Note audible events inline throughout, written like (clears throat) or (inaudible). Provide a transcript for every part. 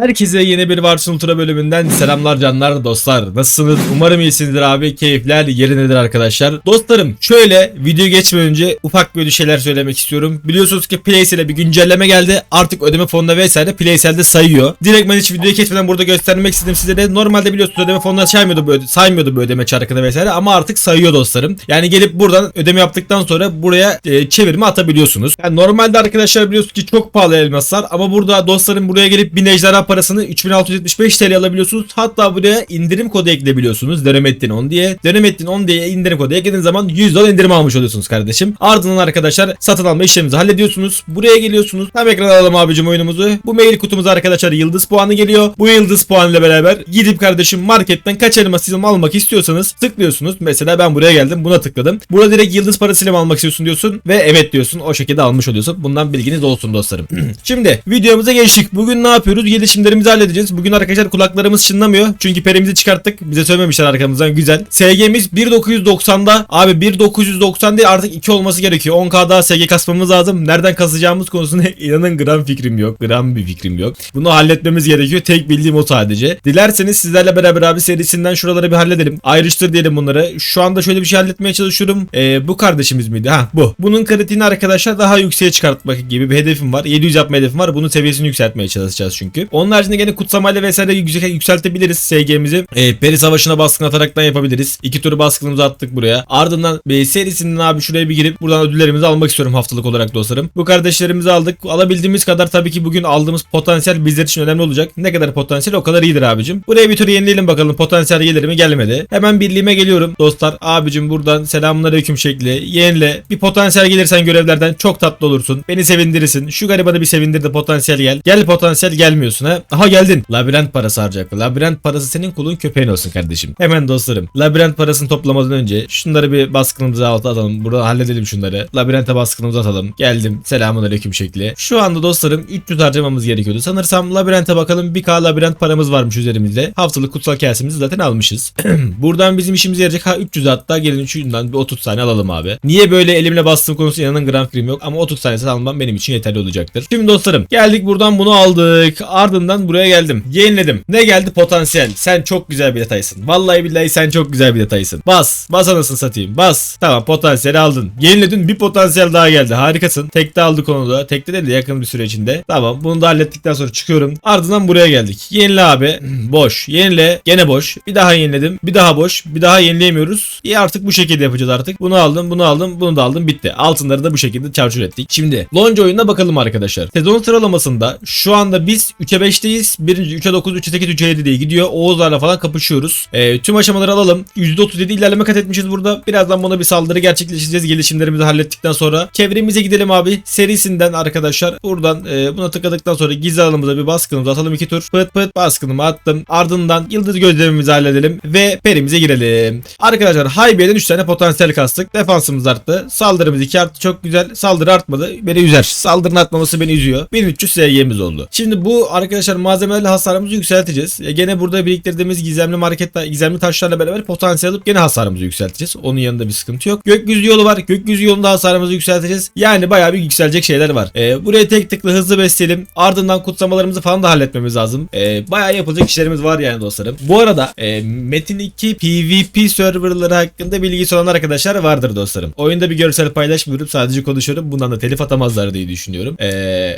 Herkese yeni bir Varsın Ultra bölümünden selamlar canlar dostlar. Nasılsınız? Umarım iyisinizdir abi. Keyifler yerindedir arkadaşlar. Dostlarım şöyle video geçmeden önce ufak böyle şeyler söylemek istiyorum. Biliyorsunuz ki Playsel'e bir güncelleme geldi. Artık ödeme fonuna vesaire Playsel'de sayıyor. Direkt ben hiç videoyu geçmeden burada göstermek istedim sizlere. Normalde biliyorsunuz ödeme fonuna saymıyordu bu, saymıyordu bu ödeme çarkını vesaire ama artık sayıyor dostlarım. Yani gelip buradan ödeme yaptıktan sonra buraya e, çevirme atabiliyorsunuz. Yani normalde arkadaşlar biliyorsunuz ki çok pahalı elmaslar ama burada dostlarım buraya gelip bin ejderha parasını 3675 TL alabiliyorsunuz. Hatta buraya indirim kodu ekleyebiliyorsunuz. Dönemettin 10 diye. Dönemettin 10 diye indirim kodu eklediğiniz zaman 100 dolar indirim almış oluyorsunuz kardeşim. Ardından arkadaşlar satın alma işleminizi hallediyorsunuz. Buraya geliyorsunuz. Hem ekrana alalım abicim oyunumuzu. Bu mail kutumuza arkadaşlar yıldız puanı geliyor. Bu yıldız puanı ile beraber gidip kardeşim marketten kaç elmas sizin almak istiyorsanız tıklıyorsunuz. Mesela ben buraya geldim buna tıkladım. Burada direkt yıldız parasıyla mı almak istiyorsun diyorsun ve evet diyorsun. O şekilde almış oluyorsun. Bundan bilginiz olsun dostlarım. (clears throat) Şimdi videomuza geçtik. Bugün ne yapıyoruz? Gelişimlerimizi halledeceğiz. Bugün arkadaşlar kulaklarımız çınlamıyor. Çünkü perimizi çıkarttık. Bize söylememişler arkamızdan. Güzel. SG'miz 1990'da. Abi 1990 değil artık 2 olması gerekiyor. 10k daha SG kasmamız lazım. Nereden kasacağımız konusunda (laughs) inanın gram fikrim yok. Gram bir fikrim yok. Bunu halletmemiz gerekiyor. Tek bildiğim o sadece. Dilerseniz sizlerle beraber abi serisinden şuraları bir halledelim. Ayrıştır diyelim bunları. Şu anda şöyle bir şey halletmeye çalışıyorum. Ee, bu kardeşimiz miydi? Ha bu. Bunun kritiğini arkadaşlar daha yükseğe çıkartmak gibi bir hedefim var. 700 yapma hedefim var. Bunun seviyesini yükseltmeye çalışacağız çünkü. Onun haricinde gene kutsamayla vesaire yüksek, yükseltebiliriz SG'mizi. Ee, peri savaşına baskın ataraktan yapabiliriz. İki turu baskınımızı attık buraya. Ardından e, serisinden abi şuraya bir girip buradan ödüllerimizi almak istiyorum haftalık olarak dostlarım. Bu kardeşlerimizi aldık. Alabildiğimiz kadar tabii ki bugün aldığımız potansiyel bizler için önemli olacak. Ne kadar potansiyel o kadar iyidir abicim. Buraya bir tur yenileyelim bakalım potansiyel gelir mi gelmedi. Hemen birliğime geliyorum dostlar. Abicim buradan selamünaleyküm şekli. Yenile. Bir potansiyel gelirsen görevlerden çok tatlı olursun. Beni sevindirirsin. Şu garibanı bir sevindir de potansiyel gel. Gel potansiyel gelmiyorsun ha. Aha geldin. Labirent parası harcayacak. Labirent parası senin kulun köpeğin olsun kardeşim. Hemen dostlarım. Labirent parasını toplamadan önce şunları bir baskınımıza alta atalım. Burada halledelim şunları. Labirente baskınımızı atalım. Geldim. Selamun aleyküm şekli. Şu anda dostlarım 300 harcamamız gerekiyordu. Sanırsam labirente bakalım. 1k labirent paramız varmış üzerimizde. Haftalık kutsal kasemizi zaten almışız. (clears throat) Buradan bizim işimize yarayacak. Ha 300 hatta gelin şundan bir 30 tane alalım abi. Niye böyle elimle bastığım konusu inanın gram fikrim yok ama 30 tanesini almam benim için yeterli olacaktır. Şimdi dostlarım geldik buradan bunu aldık. Ardından buraya geldim. Yeniledim. Ne geldi? Potansiyel. Sen çok güzel bir detaysın. Vallahi billahi sen çok güzel bir detaysın. Bas. Bas anasını satayım. Bas. Tamam potansiyeli aldın. Yeniledin bir potansiyel daha geldi. Harikasın. Tekte aldık onu da. Tekte de yakın bir süre içinde. Tamam bunu da hallettikten sonra çıkıyorum. Ardından buraya geldik. Yenile abi. (clears throat) Boş. Yenile. Gene boş. Bir daha yeniledim. Bir daha boş. Bir daha yenileyemiyoruz. İyi artık bu şekilde yapacağız artık. Bunu aldım. Bunu aldım. Bunu da aldım. Bitti. Altınları da bu şekilde çarçur ettik. Şimdi Lonca oyununa bakalım arkadaşlar. Sezon sıralamasında şu anda biz 3'e 5'teyiz. Birinci 3'e 9, 3'e 8, 3'e 7 diye gidiyor. Oğuzlarla falan kapışıyoruz. Ee, tüm aşamaları alalım. %37 ilerleme kat etmişiz burada. Birazdan buna bir saldırı gerçekleştireceğiz. Gelişimlerimizi hallettikten sonra. Çevremize gidelim abi. Serisinden arkadaşlar. Buradan e, buna tıkladıktan sonra gizli alanımıza bir baskınımızı atalım iki tur. Pıt pıt baskınımı attım. Ardından yıldız gözlemimizi halledelim. Ve perimize girelim. Arkadaşlar Haybiye'den 3 tane potansiyel kastık. Defansımız arttı. Saldırımız 2 arttı. Çok güzel. Saldırı artmadı. Beni üzer. Saldırının artmaması beni üzüyor. 1300 SG'miz oldu. Şimdi bu arkadaşlar malzemelerle hasarımızı yükselteceğiz. E, gene burada biriktirdiğimiz gizemli market gizemli taşlarla beraber potansiyel alıp gene hasarımızı yükselteceğiz. Onun yanında bir sıkıntı yok. Gökyüzü yolu var. Gökyüzü yolunda hasarımızı yükselteceğiz. Yani bayağı bir yükselecek şeyler var. E, buraya tek tıklı hızlı besleyelim. Ardından kutsamalarımızı falan da halletmemiz lazım. E, bayağı yapılacak işlerimiz var yani dostlarım. Bu arada e, Metin 2 PvP serverları hakkında bilgisi olan arkadaşlar vardır dostlarım. Oyunda bir görsel paylaşmıyorum. Sadece konuşuyorum. Bundan da telif atamazlar diye düşünüyorum. E,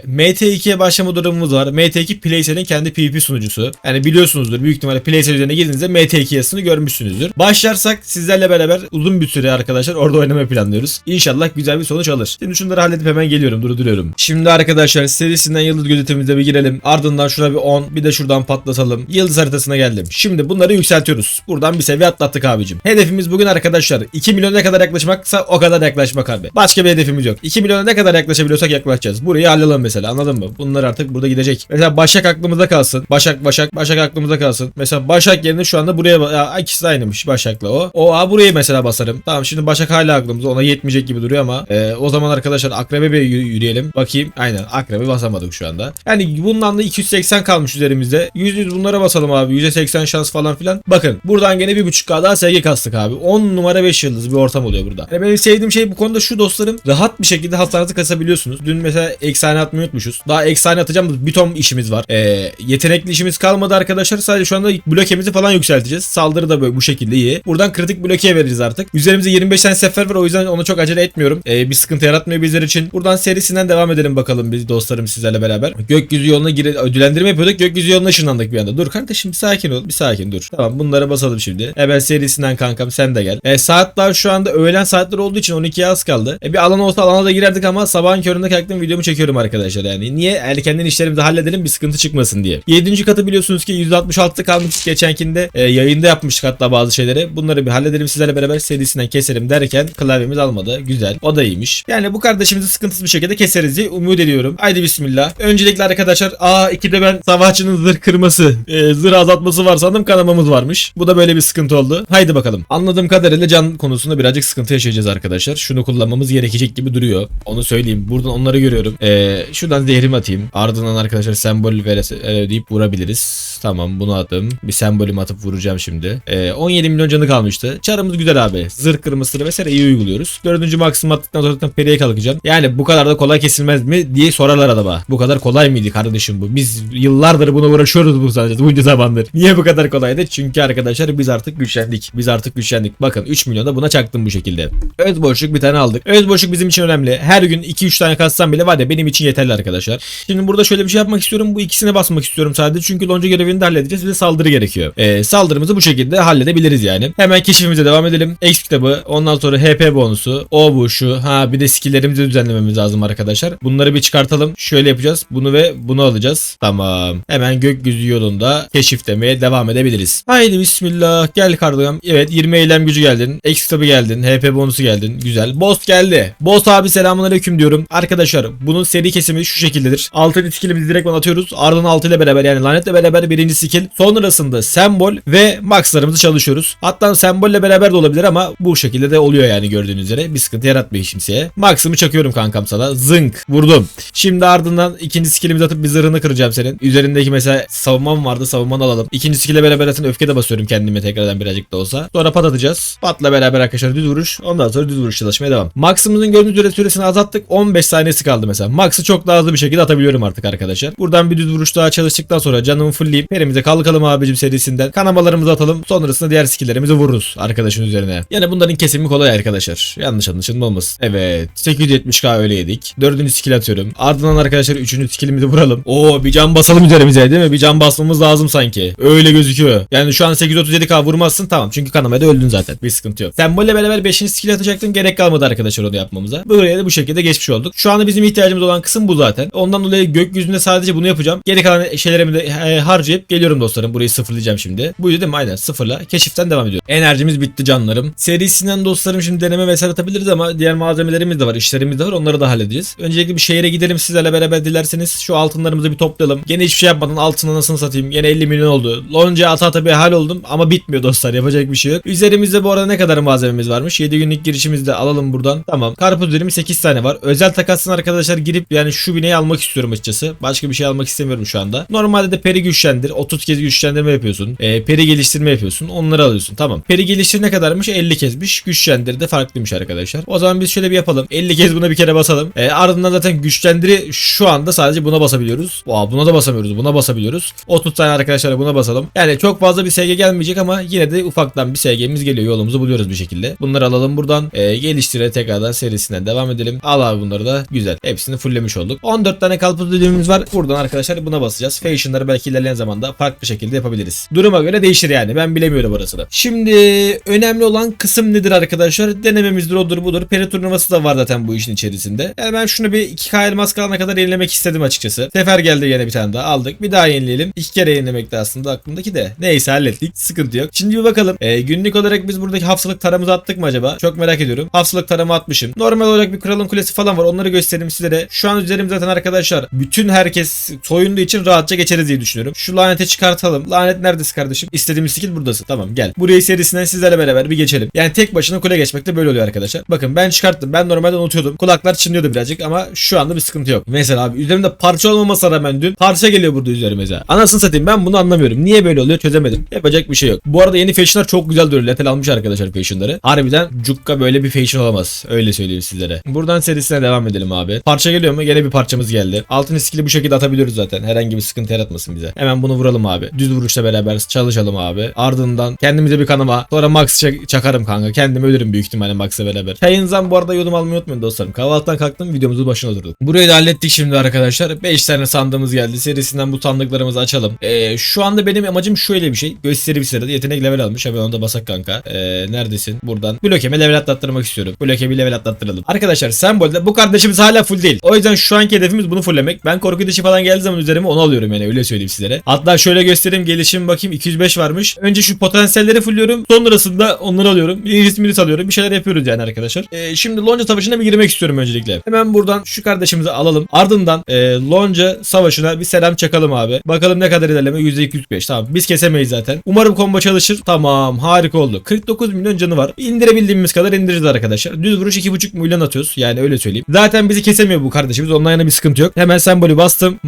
MT2'ye başlama durumumuz var. MT2 Playsel'in kendi PvP sunucusu. Yani biliyorsunuzdur. Büyük ihtimalle Playsel üzerine girdiğinizde MT2 yazısını görmüşsünüzdür. Başlarsak sizlerle beraber uzun bir süre arkadaşlar orada oynamayı planlıyoruz. İnşallah güzel bir sonuç alır. Şimdi şunları halledip hemen geliyorum. Durduruyorum. Şimdi arkadaşlar serisinden yıldız gözetimimize bir girelim. Ardından şuna bir 10 bir de şuradan patlatalım. Yıldız haritasına geldim. Şimdi bunları yükseltiyoruz. Buradan bir seviye atlattık abicim. Hedefimiz bugün arkadaşlar 2 milyona ne kadar yaklaşmaksa o kadar yaklaşmak abi. Başka bir hedefimiz yok. 2 milyona ne kadar yaklaşabiliyorsak yaklaşacağız. Burayı halledelim mesela anladın mı? Bunlar artık burada gidecek. Mesela Başak aklımızda kalsın. Başak Başak Başak aklımızda kalsın. Mesela Başak yerine şu anda buraya ya, ikisi aynıymış Başak'la o. O a burayı mesela basarım. Tamam şimdi Başak hala aklımızda ona yetmeyecek gibi duruyor ama e, o zaman arkadaşlar Akrebe bir yü- yürüyelim. Bakayım. Aynen Akrebe basamadık şu anda. Yani bundan da 280 kalmış üzerimizde. 100 yüz bunlara basalım abi. %80 şans falan filan. Bakın buradan gene 1.5K daha SG kastık abi. 10 numara 5 yıldız bir ortam oluyor burada. Yani benim sevdiğim şey bu konuda şu dostlarım. Rahat bir şekilde hasarınızı kasabiliyorsunuz. Dün mesela eksane atmayı unutmuşuz. Daha eksane atacağım bir ton işimiz var. Ee, yetenekli işimiz kalmadı arkadaşlar. Sadece şu anda blokemizi falan yükselteceğiz. Saldırı da böyle bu şekilde iyi. Buradan kritik blokeye veririz artık. Üzerimizde 25 tane sefer var o yüzden onu çok acele etmiyorum. Ee, bir sıkıntı yaratmıyor bizler için. Buradan serisinden devam edelim bakalım biz dostlarım sizlerle beraber. Gökyüzü yoluna gire ödüllendirme yapıyorduk. Gökyüzü yoluna ışınlandık bir anda. Dur kardeşim sakin ol. Bir sakin dur. Tamam bunlara basalım şimdi. Hemen serisinden kankam sen de gel. Ee, saat daha şu anda öğlen saatleri olduğu için 12'ye az kaldı. E, bir alan olsa alana da girerdik ama sabahın köründe kalktım videomu çekiyorum arkadaşlar yani. Niye? Erkenden işlerimizi halledelim bir sıkıntı çıkmasın diye. 7. katı biliyorsunuz ki 166'da kalmıştık geçenkinde. E, yayında yapmıştık hatta bazı şeyleri. Bunları bir halledelim sizlerle beraber serisinden keselim derken klavyemiz almadı. Güzel. O da iyiymiş. Yani bu kardeşimizi sıkıntısız bir şekilde keseriz diye umut ediyorum. Haydi bismillah. Öncelikle arkadaşlar aa 2'de ben savaşçının zırh kırması, e, zırh azaltması var sandım kanamamız varmış. Bu da böyle bir sıkıntı oldu. Haydi bakalım. Anladığım kadarıyla can konusunda birazcık sıkıntı yaşayacağız arkadaşlar. Şunu kullanmamız gerekecek gibi duruyor. Onu söyleyeyim. Buradan onları görüyorum. E, şuradan zehrimi atayım. Ardından arkadaşlar sembol vere e, deyip vurabiliriz. Tamam bunu attım. Bir sembolümü atıp vuracağım şimdi. E, 17 milyon canı kalmıştı. Çarımız güzel abi. Zırh kırmasını vesaire iyi uyguluyoruz. Dördüncü maksimum attıktan sonra zaten periye kalkacağım. Yani bu kadar da kolay kesilmez mi diye sorarlar adama. Bu kadar kolay mıydı kardeşim bu? Biz yıllardır buna uğraşıyoruz bu sadece bunca zamandır. Niye bu kadar kolaydı? Çünkü arkadaşlar biz artık güçlendik. Biz artık güçlendik. Bakın 3 milyonda buna çaktım bu şekilde. Öz boşluk bir tane aldık. Öz boşluk bizim için önemli. Her gün 2-3 tane kassam bile var ya benim için yeterli arkadaşlar. Şimdi burada şöyle bir şey yapmak istiyorum. Bu ikisine basmak istiyorum sadece. Çünkü lonca görevini de halledeceğiz. Bir de saldırı gerekiyor. Ee, saldırımızı bu şekilde halledebiliriz yani. Hemen keşifimize devam edelim. X kitabı. Ondan sonra HP bonusu. O bu şu. Ha bir de skilllerimizi düzenlememiz lazım arkadaşlar. Bunları bir çıkartalım. Şöyle yapacağız. Bunu ve bunu alacağız. Tamam. Hemen gökyüzü yolunda keşiflemeye devam edebiliriz. Haydi bismillah. Gel kardeşim. Evet 20 eylem gücü geldin. X kitabı geldin. HP bonusu geldin. Güzel. Boss geldi. Boss abi selamünaleyküm diyorum. Arkadaşlar bunun seri kesimi şu şekildedir. Altın skillimizi direkt atıyoruz. Ardından altı ile beraber yani lanetle beraber birinci skill. Sonrasında sembol ve maxlarımızı çalışıyoruz. Hatta sembolle beraber de olabilir ama bu şekilde de oluyor yani gördüğünüz üzere. Bir sıkıntı yaratmıyor kimseye. Max'ımı çakıyorum kankam sana. Zınk. Vurdum. Şimdi ardından ikinci skillimizi atıp bir zırhını kıracağım senin. Üzerindeki mesela savunmam vardı. Savunmanı alalım. İkinci skill'e beraber zaten öfke de basıyorum kendime tekrardan birazcık da olsa. Sonra pat atacağız. Patla beraber arkadaşlar düz vuruş. Ondan sonra düz vuruş çalışmaya devam. Max'ımızın gördüğünüz üzere süresini azalttık. 15 saniyesi kaldı mesela. Max'ı çok daha hızlı bir şekilde atabiliyorum artık arkadaşlar. Buradan bir düz vuruş daha çalıştıktan sonra canımı fullleyip perimize kalkalım abicim serisinden. Kanamalarımızı atalım. Sonrasında diğer skilllerimizi vururuz arkadaşın üzerine. Yani bunların kesimi kolay arkadaşlar. Yanlış anlaşılma olmasın. Evet. 870k öyle yedik. Dördüncü skill atıyorum. Ardından arkadaşlar üçüncü skillimizi vuralım. Oo bir can basalım üzerimize değil mi? Bir can basmamız lazım sanki. Öyle gözüküyor. Yani şu an 837k vurmazsın tamam. Çünkü kanamada öldün zaten. Bir sıkıntı yok. Sembolle beraber 5. skill atacaktım. Gerek kalmadı arkadaşlar onu yapmamıza. Buraya da bu şekilde geçmiş olduk. Şu anda bizim ihtiyacımız olan kısım bu zaten. Ondan dolayı gökyüzünde sadece bunu yapacağım. Geri kalan şeylerimi de e, harcayıp geliyorum dostlarım. Burayı sıfırlayacağım şimdi. Buydu değil mi? Aynen sıfırla. Keşiften devam ediyor. Enerjimiz bitti canlarım. Serisinden dostlarım şimdi deneme vesaire atabiliriz ama diğer malzemelerimiz de var. işlerimiz de var. Onları da halledeceğiz. Öncelikle bir şehire gidelim sizlerle beraber dilerseniz. Şu altınlarımızı bir toplayalım. Gene hiçbir şey yapmadan altını nasıl satayım. Gene 50 milyon oldu. Lonca ata ata bir hal oldum ama bitmiyor dostlar. Yapacak bir şey yok. Üzerimizde bu arada ne kadar malzememiz varmış? 7 günlük girişimizi de alalım buradan. Tamam. Karpuz üzerimiz 8 tane var. Özel takasın arkadaşlar girip yani şu bineği almak istiyorum açıkçası. Başka bir şey almak istemiyorum şu anda. Normalde de peri güçlendir. 30 kez güçlendirme yapıyorsun. E, peri geliştirme yapıyorsun. Onları alıyorsun. Tamam. Peri geliştir ne kadarmış? 50 kezmiş. Güçlendir de farklıymış arkadaşlar. O zaman biz şöyle bir yapalım. 50 kez buna bir kere basalım. E, ardından zaten güçlendiri şu anda sadece buna basabiliyoruz. Aa, buna da basamıyoruz. Buna basabiliyoruz. 30 tane arkadaşlar buna basalım. Yani çok fazla bir SG gelmeyecek ama yine de ufaktan bir SG'miz geliyor. Yolumuzu buluyoruz bir şekilde. Bunları alalım buradan. E, geliştire tekrardan serisinden devam edelim. Al abi bunları da. Güzel. Hepsini fulllemiş olduk. 14 tane kalpuz ödülümüz var. Buradan arkadaşlar buna basacağız. Fashion'ları belki ilerleyen zamanda farklı şekilde yapabiliriz. Duruma göre değişir yani. Ben bilemiyorum orasını. Şimdi önemli olan kısım nedir arkadaşlar? Denememizdir odur budur. Peri turnuvası da var zaten bu işin içerisinde. Yani ben şunu bir 2K elmas kalana kadar yenilemek istedim açıkçası. Sefer geldi yine bir tane daha aldık. Bir daha yenileyelim. İki kere yenilemek de aslında aklımdaki de. Neyse hallettik. Sıkıntı yok. Şimdi bir bakalım. Ee, günlük olarak biz buradaki haftalık taramızı attık mı acaba? Çok merak ediyorum. Haftalık taramı atmışım. Normal olarak bir kralın kulesi falan var. Onları göstereyim sizlere. Şu an üzerim zaten arkadaşlar. Bütün herkes soyunduğu için rahatça geçeriz diye düşünüyorum. Şu laneti çıkartalım. Lanet neredesin kardeşim? İstediğimiz skill buradasın. Tamam gel. Burayı serisinden sizlerle beraber bir geçelim. Yani tek başına kule geçmekte böyle oluyor arkadaşlar. Bakın ben çıkarttım. Ben normalde unutuyordum. Kulaklar çınlıyordu birazcık ama şu anda bir sıkıntı yok. Mesela abi üzerimde parça olmamasına rağmen dün parça geliyor burada üzerimize. Anasını satayım ben bunu anlamıyorum. Niye böyle oluyor çözemedim. Yapacak bir şey yok. Bu arada yeni fashionlar çok güzel duruyor. Letel almış arkadaşlar fashionları. Harbiden cukka böyle bir fashion olamaz. Öyle söyleyeyim sizlere. Buradan serisine devam edelim abi. Parça geliyor mu? Gene bir parçamız geldi. Altın skill'i bu şekilde atabiliyoruz zaten. Herhangi bir sıkıntı yaratmasın bize. Hemen bunu vuralım abi. Düz vuruşla beraber çalışalım abi. Ardından kendimize bir kanama. Sonra Max çak- çakarım kanka. Kendim ölürüm büyük ihtimalle Max'la beraber. Çayınızdan bu arada yorum almayı unutmayın dostlarım. Kahvaltıdan kalktım videomuzu başına oturduk. Burayı da hallettik şimdi arkadaşlar. 5 tane sandığımız geldi. Serisinden bu sandıklarımızı açalım. Ee, şu anda benim amacım şöyle bir şey. Gösteri bir sırada yetenek level almış. Hemen onu da basak kanka. Ee, neredesin? Buradan. Blokeme level atlattırmak istiyorum. Bloke bir level atlattıralım. Arkadaşlar sembolde bu kardeşimiz hala full değil. O yüzden şu anki hedefimiz bunu fulllemek. Ben korku dışı falan geldiği zaman üzerime onu alıyorum yani öyle söyleyeyim sizlere. Hatta şöyle göstereyim gelişim bakayım 205 varmış. Önce şu potansiyelleri fullüyorum. Sonrasında onları alıyorum. Birinci mirit alıyorum. Bir şeyler yapıyoruz yani arkadaşlar. Ee, şimdi Lonca Savaşı'na bir girmek istiyorum öncelikle. Hemen buradan şu kardeşimizi alalım. Ardından e, Lonca Savaşı'na bir selam çakalım abi. Bakalım ne kadar ilerleme %205. Tamam biz kesemeyiz zaten. Umarım combo çalışır. Tamam harika oldu. 49 milyon canı var. İndirebildiğimiz kadar indireceğiz arkadaşlar. Düz vuruş 2,5 milyon atıyoruz. Yani öyle söyleyeyim. Zaten bizi kesemiyor bu kardeşimiz. Ondan yana bir sıkıntı yok. Hemen sembolü bastım.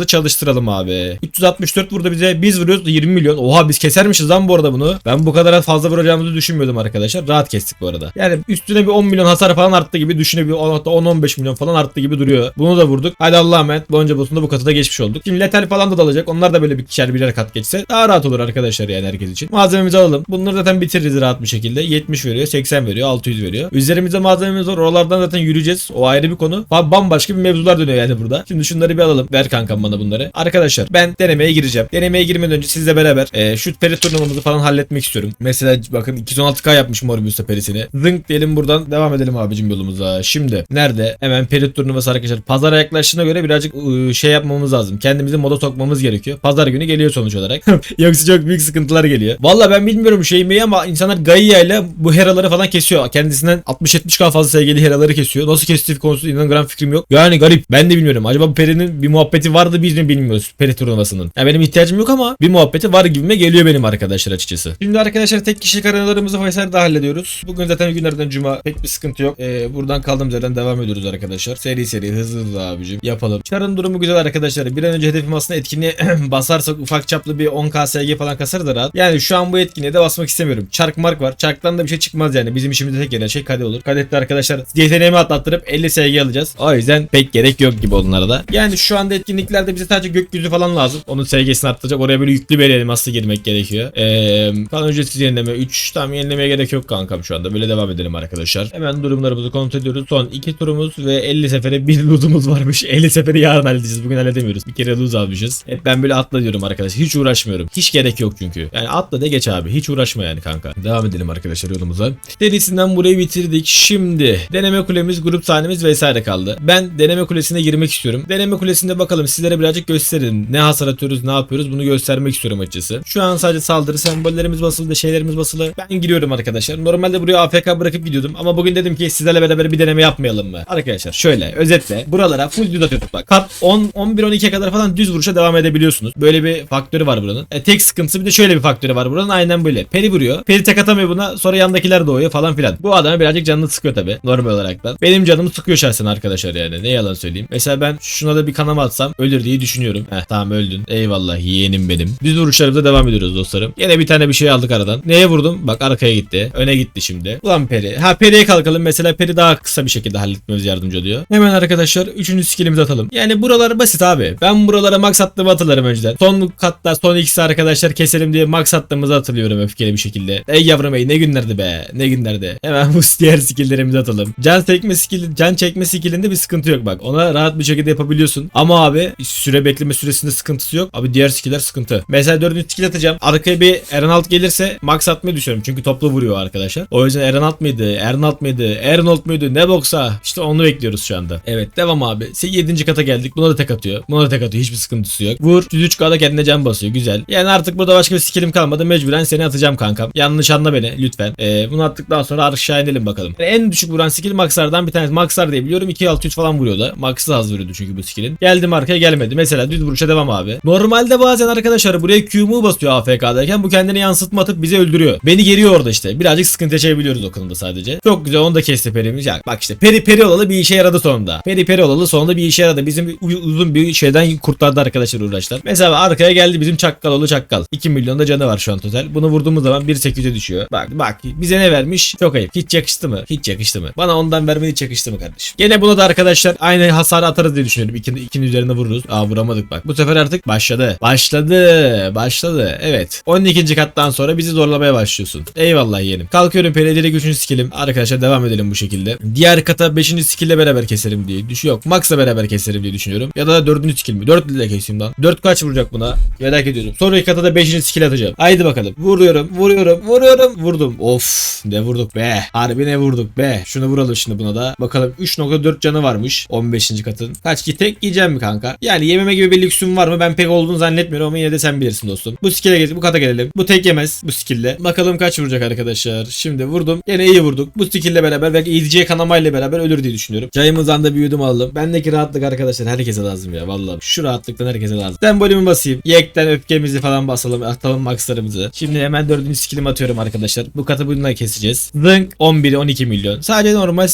Max'ımızı çalıştıralım abi. 364 burada bize biz vuruyoruz 20 milyon. Oha biz kesermişiz lan bu arada bunu. Ben bu kadar fazla vuracağımızı düşünmüyordum arkadaşlar. Rahat kestik bu arada. Yani üstüne bir 10 milyon hasar falan arttı gibi düşünebiliyor. Hatta 10-15 milyon falan arttı gibi duruyor. Bunu da vurduk. Hadi Allah'a emanet. Botunda bu katı da geçmiş olduk. Şimdi letal falan da dalacak. Onlar da böyle bir ikişer birer kat geçse daha rahat olur arkadaşlar yani herkes için. Malzememizi alalım. Bunları zaten bitiririz rahat bir şekilde. 70 veriyor, 80 veriyor, 600 veriyor. Üzerimizde malzememiz var. Oralardan zaten yürüyeceğiz. O ayrı bir konu. Ba- Bambaşka bir mevzular dönüyor yani burada. Şimdi şunları bir alalım. Ver kankam bana bunları. Arkadaşlar ben denemeye gireceğim. Denemeye girmeden önce sizle beraber e, şu peri turnuvamızı falan halletmek istiyorum. Mesela bakın 216k yapmış Morbius'ta perisini. Zınk diyelim buradan devam edelim abicim yolumuza. Şimdi nerede? Hemen peri turnuvası arkadaşlar. Pazara yaklaştığına göre birazcık ıı, şey yapmamız lazım. Kendimizi moda sokmamız gerekiyor. Pazar günü geliyor sonuç olarak. (laughs) Yoksa çok büyük sıkıntılar geliyor. Valla ben bilmiyorum şey mi ama insanlar Gaia ile bu heraları falan kesiyor. Kendisinden 60-70k fazla sevgili heraları kesiyor. Nasıl kestiği konusunda inan gram fikrim yok. Yani garip. Ben de bilmiyorum. Acaba bu perinin bir muhabbeti vardı biz mi bilmiyoruz. Peri turnuvasının. Ya benim ihtiyacım yok ama bir muhabbeti var gibime geliyor benim arkadaşlar açıkçası. Şimdi arkadaşlar tek kişilik arenalarımızı vesaire de hallediyoruz. Bugün zaten günlerden cuma pek bir sıkıntı yok. Ee, buradan kaldığımız yerden devam ediyoruz arkadaşlar. Seri seri hızlı hızlı abicim yapalım. Çarın durumu güzel arkadaşlar. Bir an önce hedefim aslında etkinliğe (clears throat) basarsak ufak çaplı bir 10k SG falan kasar da rahat. Yani şu an bu etkinliğe de basmak istemiyorum. Çark mark var. Çarktan da bir şey çıkmaz yani. Bizim işimizde tek gelen şey kade olur. Kadette arkadaşlar yeteneğimi atlattırıp 50 SG alacağız. O yüzden pek gerek yok gibi onlara da. Yani şu anda etkinliklerde bize sadece gökyüzü falan lazım. Onun SG'sini arttıracak. Oraya böyle yüklü bir elmasla girmek gerekiyor. Eee kan ücretsiz yenileme 3 tam yenilemeye gerek yok kankam şu anda. Böyle devam edelim arkadaşlar. Hemen durumlarımızı kontrol ediyoruz. Son 2 turumuz ve 50 sefere bir loot'umuz varmış. (laughs) 50 seferi yarın halledeceğiz. Bugün halledemiyoruz. Bir kere loot almışız. Hep ben böyle atla diyorum arkadaşlar. Hiç uğraşmıyorum. Hiç gerek yok çünkü. Yani atla de geç abi. Hiç uğraşma yani kanka. Devam edelim arkadaşlar yolumuza. Serisinden burayı bitirdik. Şimdi deneme kulemiz, grup sahnemiz vesaire kaldı. Ben deneme kulesine girmek istiyorum. Deneme kulesinde bakalım sizlere birazcık gösterin. Ne hasar atıyoruz, ne yapıyoruz bunu göstermek istiyorum açıkçası. Şu an sadece saldırı sembollerimiz basılı, şeylerimiz basılı. Ben giriyorum arkadaşlar. Normalde buraya AFK bırakıp gidiyordum ama bugün dedim ki sizlerle beraber bir deneme yapmayalım mı? Arkadaşlar şöyle özetle buralara full düz atıyorduk bak. Kat 10 11 12'ye kadar falan düz vuruşa devam edebiliyorsunuz. Böyle bir faktörü var buranın. E, tek sıkıntısı bir de şöyle bir faktörü var buranın. Aynen böyle. Peri vuruyor. Peri tek atamıyor buna. Sonra yandakiler doğuyor falan filan. Bu adamı birazcık canını sıkıyor tabi. Normal olarak da. Benim canımı sıkıyor şahsen arkadaşlar yani. Ne yalan söyleyeyim. Mesela ben şuna da bir kanama atsam ölür diye düşünüyorum. Heh tamam öldün. Eyvallah yeğenim benim. Düz vuruşlarımıza devam ediyoruz dostlarım. Yine bir tane bir şey aldık aradan. Neye vurdum? Bak arkaya gitti. Öne gitti şimdi. Ulan Peri. Ha Peri'ye kalkalım. Mesela Peri daha kısa bir şekilde halletmemiz yardımcı oluyor. Hemen arkadaşlar 3. skillimizi atalım. Yani buralar basit abi. Ben buralara max attığımı hatırlarım önceden. Son katta son ikisi arkadaşlar keselim diye max attığımızı hatırlıyorum öfkeli bir şekilde. Ey yavrum ey ne günlerdi be. Ne günlerdi. Hemen bu (laughs) diğer skilllerimizi atalım. Can çekme skill, can çekme skillinde bir sıkıntı yok bak. Ona rahat bir şekilde yapabiliyorsun. Ama abi süre bekleme süresinde sıkıntısı yok. Abi diğer skiller sıkıntı. Mesela 4. skill atacağım. Arkaya bir Ernalt gelirse max atmayı düşünüyorum. Çünkü toplu vuruyor arkadaşlar. O yüzden Ernalt mıydı? Ernalt mıydı? Ernold muydu? Ne boksa. İşte onu bekliyoruz şu anda. Evet devam abi. 7. kata geldik. Buna da tek atıyor. Buna da tek atıyor. Hiçbir sıkıntısı yok. Vur. 103k'da kendine can basıyor. Güzel. Yani artık burada başka bir skillim kalmadı. Mecburen seni atacağım kankam. Yanlış anla beni lütfen. Ee, bunu attıktan sonra aşağı inelim bakalım. Yani en düşük vuran skill Maxar'dan bir tanesi. Maxar diye biliyorum. 2600 falan vuruyordu. Max'ı az vuruyordu çünkü bu skillin. Geldim arkaya gelmedi. Mesela düz vuruşa devam abi. Normalde bazen arkadaşlar buraya Q'mu basıyor AFK'dayken bu kendini yansıtma atıp bizi öldürüyor. Beni geriyor orada işte. Birazcık sıkıntı yaşayabiliyoruz o konuda sadece. Çok güzel onu da kesti perimiz. Yani bak işte peri peri olalı bir işe yaradı sonunda. Peri peri olalı sonunda bir işe yaradı. Bizim uzun bir şeyden kurtardı arkadaşlar uğraşlar. Mesela arkaya geldi bizim çakkal çakkal. 2 milyon da canı var şu an total. Bunu vurduğumuz zaman 1.8'e düşüyor. Bak bak bize ne vermiş? Çok ayıp. Hiç yakıştı mı? Hiç yakıştı mı? Bana ondan vermedi hiç yakıştı mı kardeşim? Gene buna da arkadaşlar aynı hasarı atarız diye düşünüyorum. İkinin, ikinin üzerine vururuz. Aa vuramadık bak. Bu sefer artık başladı. Başladı. Başladı. Evet. 12. kattan sonra bizi zorlamaya başlıyorsun. Eyvallah yeğenim. Kalkıyorum PLD'de 3. skillim. Arkadaşlar devam edelim bu şekilde. Diğer kata 5. skill'le beraber keserim diye düşüyor. Yok Max'la beraber keserim diye düşünüyorum. Ya da 4. skill mi? 4 ile keseyim lan. 4 kaç vuracak buna? Merak ediyorum. Sonraki kata da 5. skill atacağım. Haydi bakalım. Vuruyorum. Vuruyorum. Vuruyorum. Vurdum. Of. Ne vurduk be. Harbi ne vurduk be. Şunu vuralım şimdi buna da. Bakalım 3.4 canı varmış. 15. katın. Kaç ki tek yiyeceğim mi kanka? Yani yememe gibi bir lüksüm var mı? Ben pek olduğunu zannetmiyorum ama yine de sen bilirsin dostum. Bu skill'e gel bu kata gelelim. Bu tek yemez bu skill'le. Bakalım kaç vuracak arkadaşlar. Şimdi vurdum. Yine iyi vurduk. Bu skill'le beraber belki EDC kanamayla beraber ölür diye düşünüyorum. Çayımızdan da bir yudum alalım. Bendeki rahatlık arkadaşlar herkese lazım ya. Vallahi şu rahatlıktan herkese lazım. Sembolümü basayım. Yekten öfkemizi falan basalım. Atalım maxlarımızı. Şimdi hemen dördüncü skill'imi atıyorum arkadaşlar. Bu katı bununla keseceğiz. Zınk 11-12 milyon. Sadece normal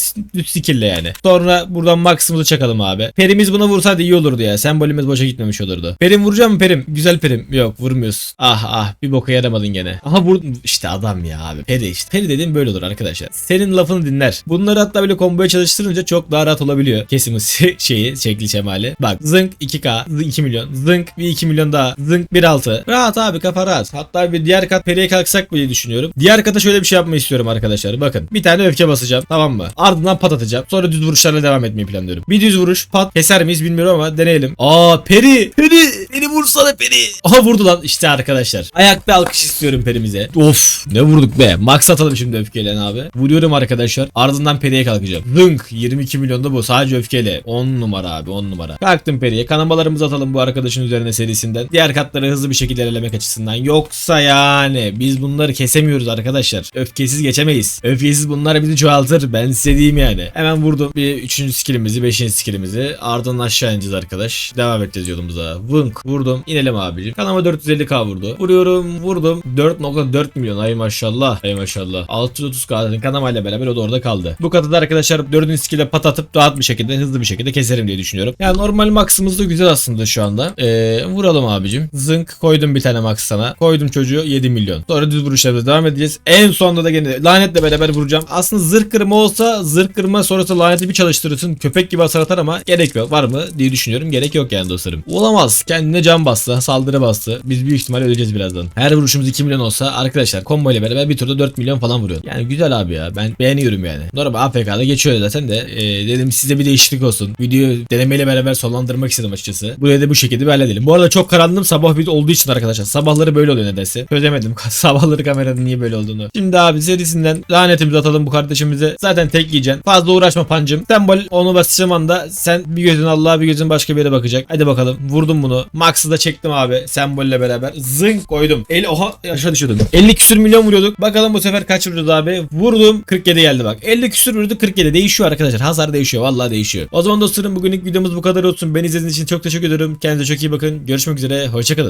skill'le yani. Sonra buradan max'ımızı çakalım abi. Perimiz buna vursaydı iyi olurdu ya. Sembolümüz boşa gitmemiş olurdu. Perim vuracağım mı Perim? Güzel Perim. Yok vurmuyorsun. Ah ah bir boka yaramadın gene. Aha vur işte adam ya abi. Peri işte. Peri dediğim böyle olur arkadaşlar. Senin lafını dinler. Bunları hatta böyle komboya çalıştırınca çok daha rahat olabiliyor. Kesimiz (laughs) şeyi şekli şemali. Bak zınk 2k zınk 2 milyon. Zınk bir 2 milyon daha. Zınk 1.6. Rahat abi kafa rahat. Hatta bir diğer kat periye kalksak mı diye düşünüyorum. Diğer kata şöyle bir şey yapmayı istiyorum arkadaşlar. Bakın bir tane öfke basacağım. Tamam mı? Ardından pat atacağım. Sonra düz vuruşlarla devam etmeyi planlıyorum. Bir düz vuruş pat keser miyiz bilmiyorum ama deneyelim. Aa peri. Peri. Peri vursana peri. Aha vurdu lan. İşte arkadaşlar. Ayakta alkış istiyorum perimize. Of ne vurduk be. Max atalım şimdi öfkeyle abi. Vuruyorum arkadaşlar. Ardından periye kalkacağım. Zınk 22 milyonda bu. Sadece öfkeyle. 10 numara abi 10 numara. Kalktım periye. Kanamalarımızı atalım bu arkadaşın üzerine serisinden. Diğer katları hızlı bir şekilde ilerlemek açısından. Yoksa yani biz bunları kesemiyoruz arkadaşlar. Öfkesiz geçemeyiz. Öfkesiz bunlar bizi çoğaltır. Ben size diyeyim yani. Hemen vurdum. Bir 3. skillimizi 5. skillimizi. Ardından aşağı ineceğiz arkadaş. Devam edeceğiz yolumuza. Vınk vurdum. İnelim abicim. Kanama 450k vurdu. Vuruyorum vurdum. 4.4 milyon. Ay maşallah. Ay maşallah. 630k kanamayla beraber o da orada kaldı. Bu katıda arkadaşlar 4. skill'e pat atıp rahat bir şekilde hızlı bir şekilde keserim diye düşünüyorum. Yani normal maxımız da güzel aslında şu anda. Ee, vuralım abicim. Zınk koydum bir tane max sana. Koydum çocuğu 7 milyon. Sonra düz vuruşlarımıza devam edeceğiz. En sonunda da gene lanetle beraber vuracağım. Aslında zırh kırma olsa zırh kırma sonrası laneti bir çalıştırırsın. Köpek gibi hasar atar ama gerek yok. Var mı diye düşünüyorum. Gerek yok yani dostlarım. Olamaz. Kendine can bastı. Saldırı bastı. Biz büyük ihtimalle öleceğiz birazdan. Her vuruşumuz 2 milyon olsa arkadaşlar combo ile beraber bir turda 4 milyon falan vuruyor. Yani güzel abi ya. Ben beğeniyorum yani. Normal AFK'da geçiyor zaten de. e, dedim size bir değişiklik olsun. Videoyu denemeyle beraber sonlandırmak istedim açıkçası. Buraya da bu şekilde bir halledelim. Bu arada çok karanlığım sabah bir olduğu için arkadaşlar. Sabahları böyle oluyor nedense. Çözemedim. (laughs) Sabahları kameranın niye böyle olduğunu. Şimdi abi serisinden lanetimizi atalım bu kardeşimize. Zaten tek yiyeceksin. Fazla uğraşma pancım. Sembol onu basacağım anda sen bir gözün Allah'a bir gözün başka bir yere bakacak. Hadi bakalım. Vurdum bunu. Max'ı da çektim abi. Sembolle beraber. Zınk koydum. El oha aşağı düşüyordum. 50 küsür milyon vuruyorduk. Bakalım bu sefer kaç vuracağız abi. Vurdum. 47 geldi bak. 50 küsür vurdu 47. Değişiyor arkadaşlar. Hasar değişiyor. Vallahi değişiyor. O zaman dostlarım bugünlük videomuz bu kadar olsun. Beni izlediğiniz için çok teşekkür ederim. Kendinize çok iyi bakın. Görüşmek üzere. Hoşçakalın.